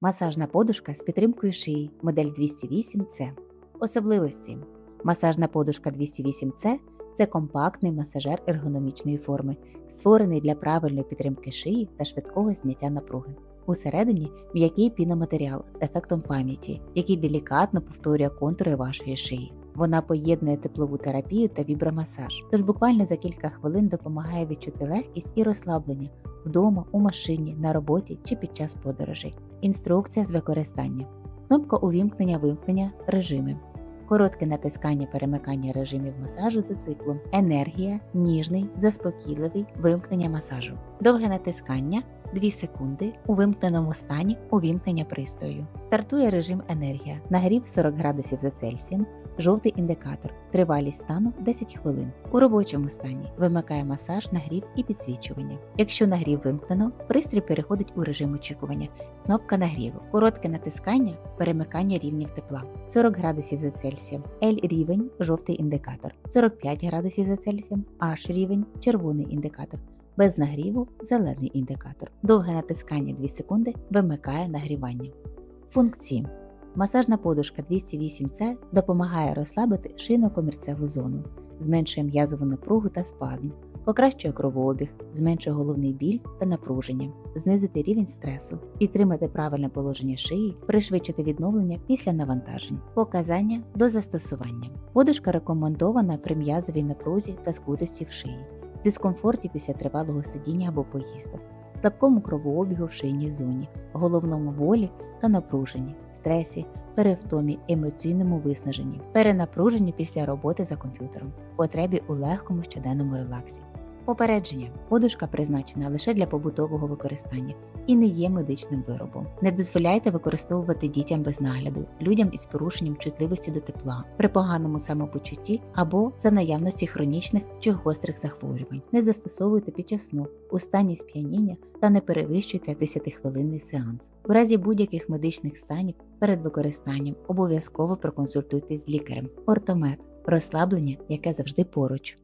Масажна подушка з підтримкою шиї, модель 208C. Особливості: масажна подушка 208C це компактний масажер ергономічної форми, створений для правильної підтримки шиї та швидкого зняття напруги. Усередині м'який піноматеріал з ефектом пам'яті, який делікатно повторює контури вашої шиї. Вона поєднує теплову терапію та вібромасаж, тож буквально за кілька хвилин допомагає відчути легкість і розслаблення вдома, у машині, на роботі чи під час подорожей. Інструкція з використання. Кнопка увімкнення вимкнення режими. Коротке натискання перемикання режимів масажу за циклом. Енергія, ніжний, заспокійливий, вимкнення масажу. Довге натискання 2 секунди у вимкненому стані увімкнення пристрою. Стартує режим енергія. Нагрів 40 градусів за Цельсієм. Жовтий індикатор. Тривалість стану 10 хвилин. У робочому стані вимикає масаж, нагрів і підсвічування. Якщо нагрів вимкнено, пристрій переходить у режим очікування. Кнопка нагріву. Коротке натискання, перемикання рівнів тепла. 40 градусів за Цельсієм. L рівень жовтий індикатор. 45 градусів за Цельсієм. H рівень червоний індикатор. Без нагріву зелений індикатор. Довге натискання 2 секунди вимикає нагрівання. Функції. Масажна подушка 208C допомагає розслабити шийно-комірцеву зону, зменшує м'язову напругу та спазм, покращує кровообіг, зменшує головний біль та напруження, знизити рівень стресу, підтримати правильне положення шиї, пришвидшити відновлення після навантажень. Показання до застосування. Подушка рекомендована при м'язовій напрузі та скутості в шиї, дискомфорті після тривалого сидіння або поїздок, слабкому кровообігу в шийній зоні, головному болі та напруженні, стресі, перевтомі, емоційному виснаженні, перенапруженні після роботи за комп'ютером, потребі у легкому щоденному релаксі. Попередження. Подушка призначена лише для побутового використання і не є медичним виробом. Не дозволяйте використовувати дітям без нагляду, людям із порушенням чутливості до тепла, при поганому самопочутті або за наявності хронічних чи гострих захворювань. Не застосовуйте під час сну, у стані сп'яніння та не перевищуйте 10-хвилинний сеанс. У разі будь-яких медичних станів перед використанням обов'язково проконсультуйтесь з лікарем. Ортомед розслаблення, яке завжди поруч.